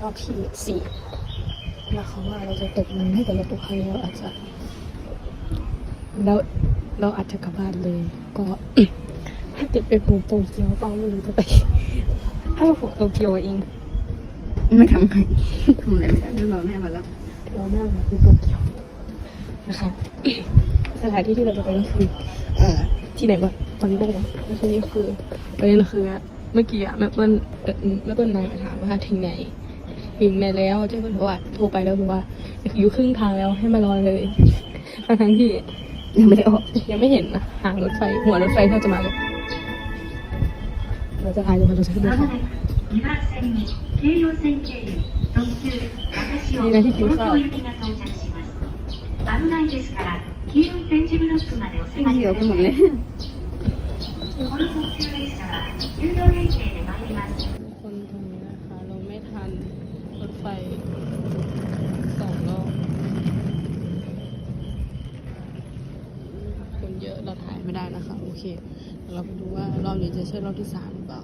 รอบที่สี่แล้วเขาว่าเราจะตกมันให้แต่เราตกครั้งนี้เราอาจจะแล้วเราอาจจะกลับบ้านเลย ก็ถ้าเกิดเป็นผมโตเกียวเป้าไม่รู้จะไปถ้าผมโตเกียวเองไม่ทำไงทำอะไรไม่ได้เดี๋ยวรอแม่มาแล้วเราหน้ามาคือโตเกียวนะครับสถานที่ที่เราจะไปก็คือเอ่อที่ไหนวะตอนนี้บอกว่าแล้วทีนี้คือประเด็นคือเมื่อกี้อะแม่เปิ้ลเอ่อแม่เปิ้ลนายมาถามว่าถึงไหน พิมพ์ไปแล้วเจ้าก็บอว่าโทรไปแล้วบอกว่าอยู่ครึ่งทางแล้วให้มารอเลยทั้งที่ยังไม่ได้ออกยังไม่เห็นหางรถไฟหัวรถไฟเท่าจะมาเลยเราจะอายจะมารถไฟด้วยมนี่นะที่กินข้าวเขียวไปหมดเลย ไม่ได้นะคะ โอเค เราไปดูว่ารอบนี้จะใช่รอบที่สามหรือเปล่า